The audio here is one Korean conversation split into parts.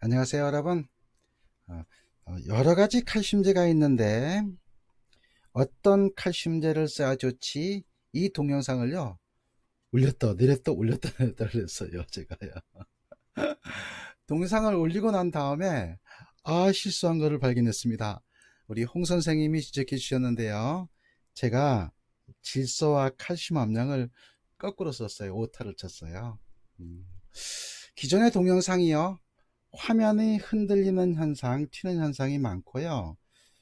안녕하세요 여러분. 어, 어, 여러 가지 칼슘제가 있는데 어떤 칼슘제를 써야 좋지? 이 동영상을요 올렸다 내렸다 올렸다 내렸다 했어요 제가요. 동영상을 올리고 난 다음에 아 실수한 것을 발견했습니다. 우리 홍 선생님이 지적해 주셨는데요. 제가 질소와 칼슘 함량을 거꾸로 썼어요. 오타를 쳤어요. 음, 기존의 동영상이요 화면이 흔들리는 현상, 튀는 현상이 많고요.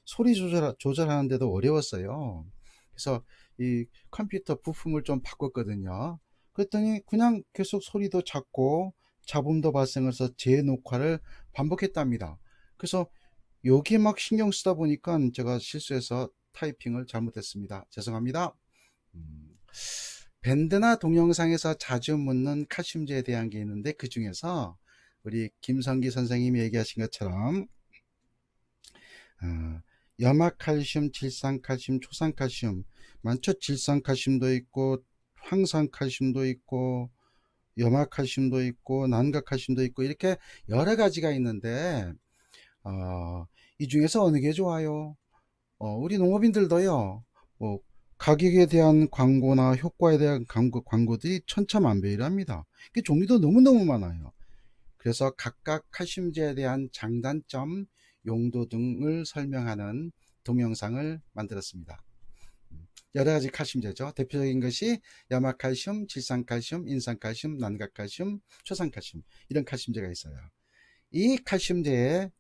소리 조절, 조절하는데도 어려웠어요. 그래서 이 컴퓨터 부품을 좀 바꿨거든요. 그랬더니 그냥 계속 소리도 작고 잡음도 발생해서 재녹화를 반복했답니다. 그래서 여기 막 신경 쓰다 보니까 제가 실수해서 타이핑을 잘못했습니다. 죄송합니다. 음, 밴드나 동영상에서 자주 묻는 칼슘제에 대한 게 있는데 그 중에서 우리 김성기 선생님이 얘기하신 것처럼 어, 염화칼슘, 질산칼슘, 초산칼슘 많죠. 질산칼슘도 있고 황산칼슘도 있고 염화칼슘도 있고 난각칼슘도 있고 이렇게 여러 가지가 있는데 어, 이 중에서 어느 게 좋아요? 어, 우리 농업인들도요. 뭐 가격에 대한 광고나 효과에 대한 광고, 광고들이 천차만별이랍니다. 그 종류도 너무너무 많아요. 그래서 각각 칼슘제에 대한 장단점, 용도 등을 설명하는 동영상을 만들었습니다. 여러 가지 칼슘제죠. 대표적인 것이 염화칼슘, 질산칼슘, 인산칼슘, 난각칼슘, 초산칼슘 이런 칼슘제가 있어요. 이 칼슘제의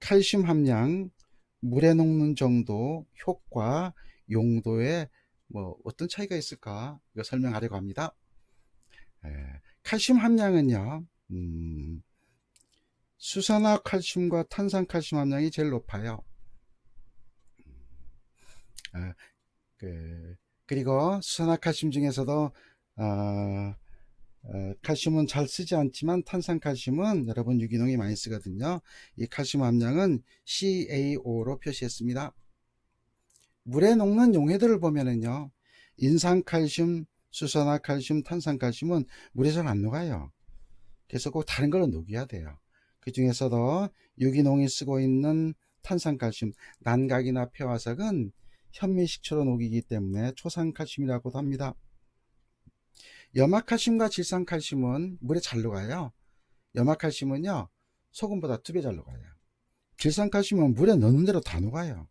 칼슘 함량, 물에 녹는 정도, 효과, 용도에 뭐 어떤 차이가 있을까 이거 설명하려고 합니다. 에, 칼슘 함량은요. 음, 수산화 칼슘과 탄산 칼슘 함량이 제일 높아요. 아, 그, 리고 수산화 칼슘 중에서도 아, 어, 칼슘은 잘 쓰지 않지만 탄산 칼슘은 여러분 유기농이 많이 쓰거든요. 이 칼슘 함량은 CaO로 표시했습니다. 물에 녹는 용해들을 보면은요. 인산 칼슘, 수산화 칼슘, 탄산 칼슘은 물에 잘 안 녹아요. 그래서 꼭 다른 걸로 녹여야 돼요. 그 중에서도 유기농이 쓰고 있는 탄산칼슘, 난각이나 폐화석은 현미식초로 녹이기 때문에 초산칼슘이라고도 합니다. 염화칼슘과 질산칼슘은 물에 잘 녹아요. 염화칼슘은요, 소금보다 두 배 잘 녹아요. 질산칼슘은 물에 넣는 대로 다 녹아요.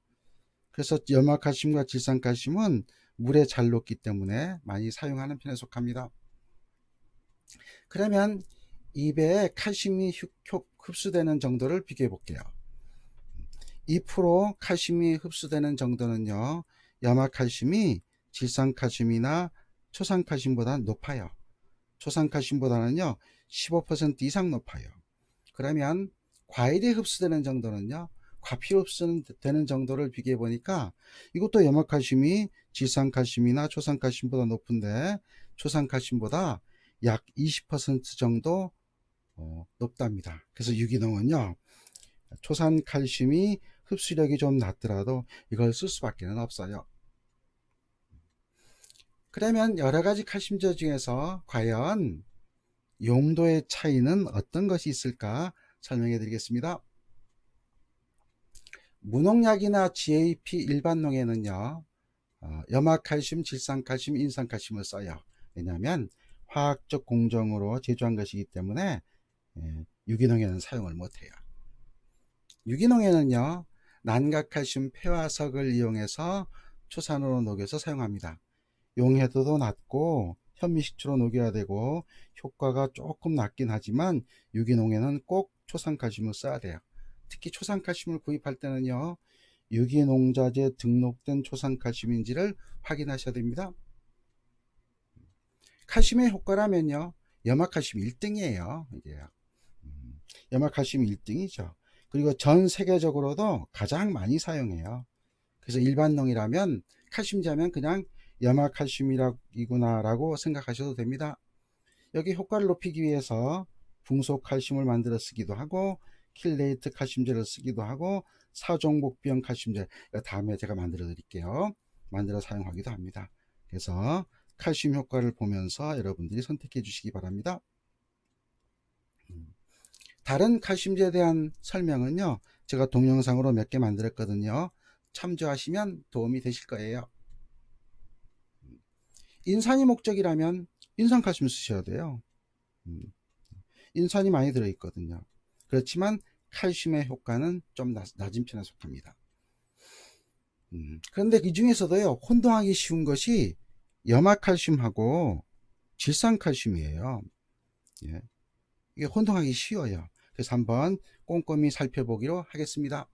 그래서 염화칼슘과 질산칼슘은 물에 잘 녹기 때문에 많이 사용하는 편에 속합니다. 그러면 입에 칼슘이 흡수되는 정도를 비교해 볼게요. 2% 칼슘이 흡수되는 정도는요. 염화칼슘이 질산 칼슘이나 초산 칼슘보다 높아요. 초산 칼슘보다는요. 15% 이상 높아요. 그러면 과일이 흡수되는 정도는요. 과필 흡수되는 정도를 비교해 보니까 이것도 염화 칼슘이 질산 칼슘이나 초산 칼슘보다 높은데 초산 칼슘보다 약 20% 정도 어, 높답니다. 그래서 유기농은요, 초산 칼슘이 흡수력이 좀 낮더라도 이걸 쓸 수밖에 없어요. 그러면 여러 가지 칼슘제 중에서 과연 용도의 차이는 어떤 것이 있을까 설명해 드리겠습니다. 무농약이나 GAP 일반 농에는요, 어, 염화칼슘, 질산칼슘, 인산칼슘을 써요. 왜냐하면 화학적 공정으로 제조한 것이기 때문에 예, 유기농에는 사용을 못해요. 유기농에는요, 난각칼슘 폐화석을 이용해서 초산으로 녹여서 사용합니다. 용해도도 낮고 현미식초로 녹여야 되고 효과가 조금 낮긴 하지만 유기농에는 꼭 초산칼슘을 써야 돼요. 특히 초산칼슘을 구입할 때는요, 유기농자재 등록된 초산칼슘인지를 확인하셔야 됩니다. 칼슘의 효과라면요, 염화칼슘 1등이에요. 이게 염화칼슘 1등이죠. 그리고 전 세계적으로도 가장 많이 사용해요. 그래서 일반농이라면 칼슘제하면 그냥 염화칼슘이구나 라고 생각하셔도 됩니다. 여기 효과를 높이기 위해서 붕소칼슘을 만들어 쓰기도 하고 킬레이트 칼슘제를 쓰기도 하고 사종복비형 칼슘제 다음에 제가 만들어 드릴게요. 만들어 사용하기도 합니다. 그래서 칼슘 효과를 보면서 여러분들이 선택해 주시기 바랍니다. 다른 칼슘제에 대한 설명은요. 제가 동영상으로 몇 개 만들었거든요. 참조하시면 도움이 되실 거예요. 인산이 목적이라면 인산칼슘 쓰셔야 돼요. 음, 인산이 많이 들어있거든요. 그렇지만 칼슘의 효과는 좀 낮, 낮은 편에 속합니다. 음, 그런데 이 중에서도요, 혼동하기 쉬운 것이 염화칼슘하고 질산칼슘이에요. 예. 이게 혼동하기 쉬워요. 그래서 한번 꼼꼼히 살펴보기로 하겠습니다.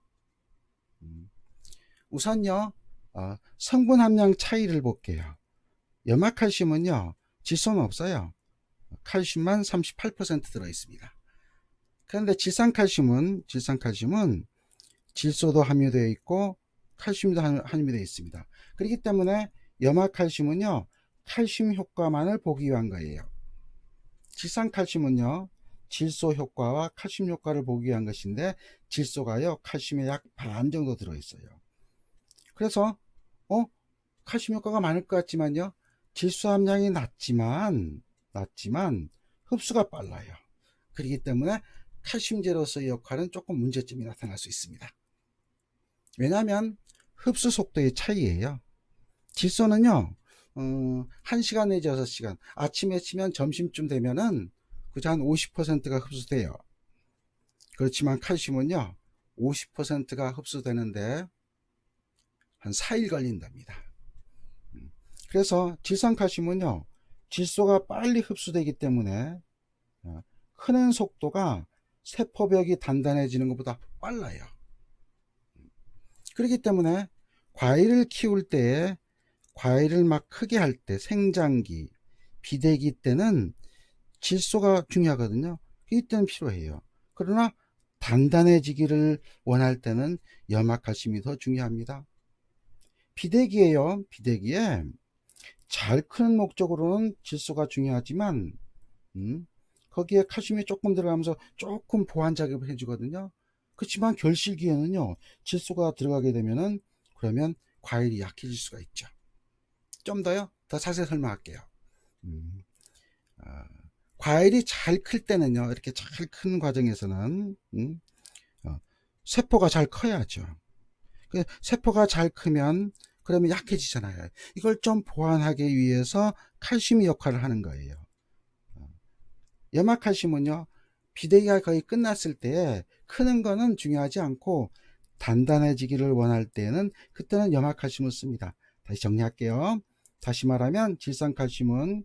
음, 우선요, 어, 성분 함량 차이를 볼게요. 염화칼슘은요, 질소는 없어요. 칼슘만 38% 들어있습니다. 그런데 질산칼슘은, 질산칼슘은 질소도 함유되어 있고, 칼슘도 함유되어 있습니다. 그렇기 때문에 염화칼슘은요, 칼슘 효과만을 보기 위한 거예요. 질산칼슘은요, 질소 효과와 칼슘 효과를 보기 위한 것인데, 질소가요, 칼슘의 약 반 정도 들어있어요. 그래서, 어? 칼슘 효과가 많을 것 같지만요, 질소 함량이 낮지만, 낮지만, 흡수가 빨라요. 그렇기 때문에 칼슘제로서의 역할은 조금 문제점이 나타날 수 있습니다. 왜냐하면 흡수 속도의 차이예요. 질소는요, 어, 1시간 내지 6시간. 아침에 치면 점심쯤 되면은 그저 한 50%가 흡수돼요. 그렇지만 칼슘은요, 50%가 흡수되는데 한 4일 걸린답니다. 음, 그래서 질산칼슘은요, 질소가 빨리 흡수되기 때문에 어, 크는 속도가 세포벽이 단단해지는 것보다 빨라요. 그렇기 때문에 과일을 키울 때에 과일을 막 크게 할 때 생장기, 비대기 때는 질소가 중요하거든요. 이때는 필요해요. 그러나 단단해지기를 원할 때는 염화칼슘이 더 중요합니다. 비대기에요. 비대기에 잘 크는 목적으로는 질소가 중요하지만 음, 거기에 칼슘이 조금 들어가면서 조금 보완 작업을 해주거든요. 그렇지만 결실기에는요 질소가 들어가게 되면은 그러면 과일이 약해질 수가 있죠. 좀 더요 더 자세히 설명할게요. 음, 어, 과일이 잘 클 때는요 이렇게 잘 큰 과정에서는 음, 어, 세포가 잘 커야죠. 그 세포가 잘 크면 그러면 약해지잖아요. 이걸 좀 보완하기 위해서 칼슘이 역할을 하는 거예요. 어, 염화칼슘은요 비대기가 거의 끝났을 때 크는 거는 중요하지 않고 단단해지기를 원할 때는 그때는 염화칼슘을 씁니다. 다시 정리할게요. 다시 말하면 질산칼슘은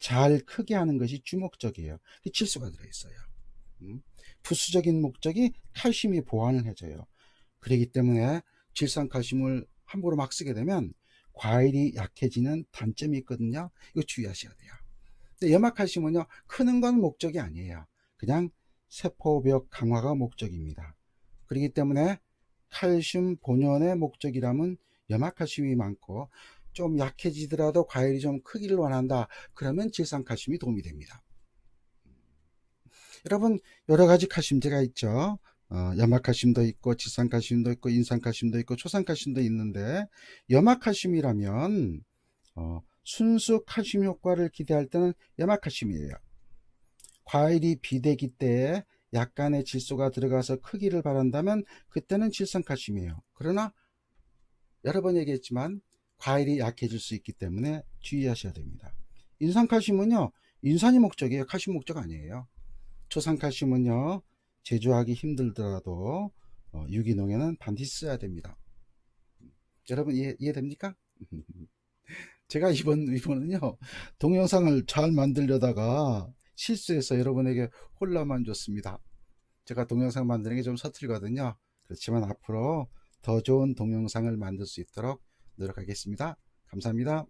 잘 크게 하는 것이 주목적이에요. 질소가 들어있어요. 음? 부수적인 목적이 칼슘이 보완을 해줘요. 그렇기 때문에 질산 칼슘을 함부로 막 쓰게 되면 과일이 약해지는 단점이 있거든요. 이거 주의하셔야 돼요. 근데 염화 칼슘은요, 크는 건 목적이 아니에요. 그냥 세포벽 강화가 목적입니다. 그렇기 때문에 칼슘 본연의 목적이라면 염화 칼슘이 많고 좀 약해지더라도 과일이 좀 크기를 원한다. 그러면 질산 칼슘이 도움이 됩니다. 여러분 여러 가지 칼슘제가 있죠. 어, 염화칼슘도 있고 질산칼슘도 있고 인산칼슘도 있고 초산칼슘도 있는데 염화칼슘이라면 어, 순수 칼슘 효과를 기대할 때는 염화칼슘이에요. 과일이 비대기 때에 약간의 질소가 들어가서 크기를 바란다면 그때는 질산칼슘이에요. 그러나 여러 번 얘기했지만 과일이 약해질 수 있기 때문에 주의하셔야 됩니다. 인산칼슘은요. 인산이 목적이에요. 칼슘 목적 아니에요. 초산칼슘은요. 제조하기 힘들더라도 어, 유기농에는 반드시 써야 됩니다. 여러분 이해, 이해됩니까? 제가 이번, 이번은요. 동영상을 잘 만들려다가 실수해서 여러분에게 혼란만 줬습니다. 제가 동영상 만드는 게 좀 서툴거든요. 그렇지만 앞으로 더 좋은 동영상을 만들 수 있도록 노력하겠습니다. 감사합니다.